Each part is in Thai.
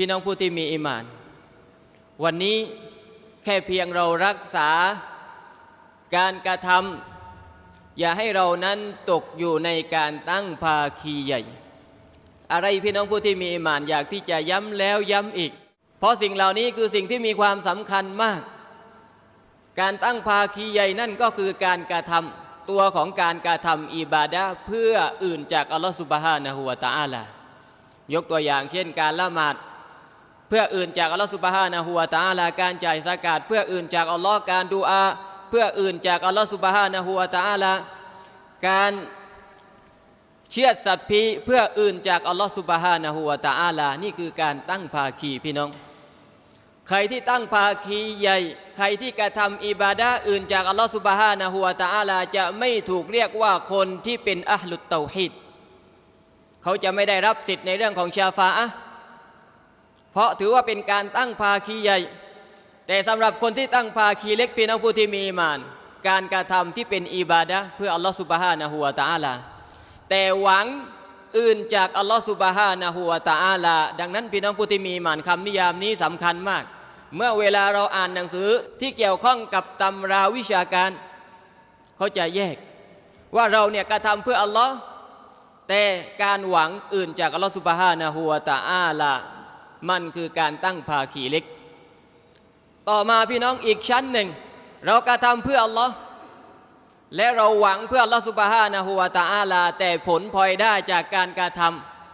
พี่น้องผู้ที่มีอิมาน วันนี้แค่เพียงเรารักษาการกระทำอย่าให้เรานั้นตกอยู่ในการตั้งภาคีใหญ่ อะไรพี่น้องผู้ที่มีอิมานอยากที่จะย้ำแล้วย้ำอีก เพราะสิ่งเหล่านี้คือสิ่งที่มีความสำคัญมาก การตั้งภาคีใหญ่นั่นก็คือการกระทำตัวของการกระทำอิบาดะเพื่ออื่นจากอัลลอฮฺสุบฮานะฮูวะตะอาลายกตัวอย่างเช่นการละหมาด เพื่ออื่นจากอัลลอฮฺสุบฮานะฮูวะตะอาลาการจ่ายสกาดเพื่ออื่นจากอัลลอฮ์การดูอาเพื่ออื่นจากอัลลอฮฺสุบฮานะฮูวะตะอาลาการเชื่อดสัตว์พีเพื่ออื่นจากอัลลอฮฺสุบฮานะฮูวะตะอาลานี่คือการตั้งภาคีพี่น้อง ใครที่ตั้งภาคีใหญ่ ใครที่กระทำอิบาดะอื่นจากอัลลอฮฺสุบฮานะฮูวะตะอาลาจะไม่ถูกเรียกว่าคนที่เป็นอัลลุตเตาฮิดเขาจะไม่ได้รับสิทธิ์ในเรื่องของชาฟาอะห์ ราะถือว่าเป็นการตั้งภาคีใหญ่ แต่สำหรับคนที่ตั้งภาคีเล็กพี่น้องผู้ที่มีอีมาน การกระทำที่เป็นอิบาดะเพื่ออัลลอฮฺสุบฮานะฮูวะตะอาลาแต่หวังอื่นจากอัลลอฮฺสุบฮานะฮูวะตะอาลาดังนั้นพี่น้องผู้ที่มีอีมานคำนิยามนี้สำคัญมาก เมื่อเวลาเราอ่านหนังสือที่เกี่ยวข้องกับตำราวิชาการ เขาจะแยก ว่าเราเนี่ยกระทำเพื่ออัลลอฮ์แต่การหวังอื่นจากอัลลอฮ์สุบฮานะฮูวะตะอาลา มันคือการตั้งภาคีเล็ก ต่อมาพี่น้องอีกชั้นหนึ่ง เรากระทำเพื่ออัลลอฮ์และเราหวังเพื่ออัลลอฮ์สุบฮานะฮูวะตะอาลา แต่ผลพลอยได้จากการกระท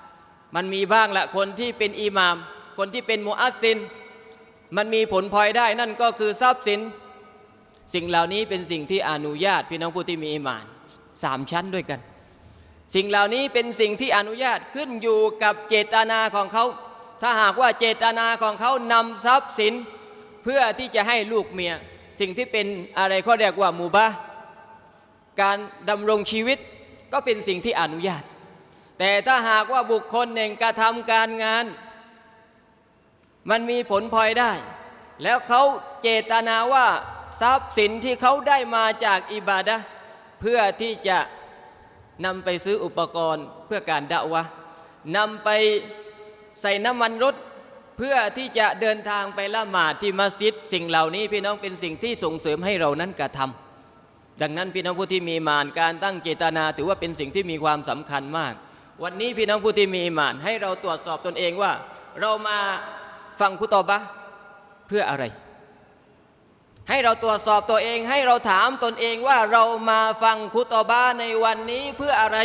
ำมันมีบ้างละคนที่เป็นอิหมาม คนที่เป็นมุอัซซิน มันมีผลพลอยได้นั่นก็คือทรัพย์สิน สิ่งเหล่านี้เป็นสิ่งที่อนุญาตพี่น้องผู้ที่มีอิมานสามชั้นด้วยกัน สิ่งเหล่านี้เป็นสิ่งที่อนุญาตขึ้นอยู่กับเจตนาของเขา ถ้าหากว่าเจตนาของเขานำทรัพย์สิน เพื่อที่จะให้ลูกเมีย สิ่งที่เป็นอะไรเขาเรียกว่ามูบาการดำรงชีวิตก็เป็นสิ่งที่อนุญาต แต่ถ้าหากว่าบุคคลหนึ่งกระทำการงาน มันมีผลพลอยได้ แล้วเขาเจตนาว่าทรัพย์สินที่เขาได้มาจากอิบาดะเพื่อที่จะนำไปซื้ออุปกรณ์เพื่อการดะวะนำไป ใส่น้ำมันรถเพื่อที่จะเดินทางไปละหมาดที่มัสยิด สิ่งเหล่านี้พี่น้องเป็นสิ่งที่ส่งเสริมให้เรานั้นกระทำดังนั้นพี่น้องผู้ที่มีมานการตั้งเจตนาถือว่าเป็นสิ่งที่มีความสำคัญมาก วันนี้พี่น้องผู้ที่มีมานให้เราตรวจสอบตนเองว่า เรามาฟังคุตอบะเพื่ออะไร ให้เราตรวจสอบตัวเองให้เราถามตนเองว่าเรามาฟังคุตอบะในวันนี้เพื่ออะไร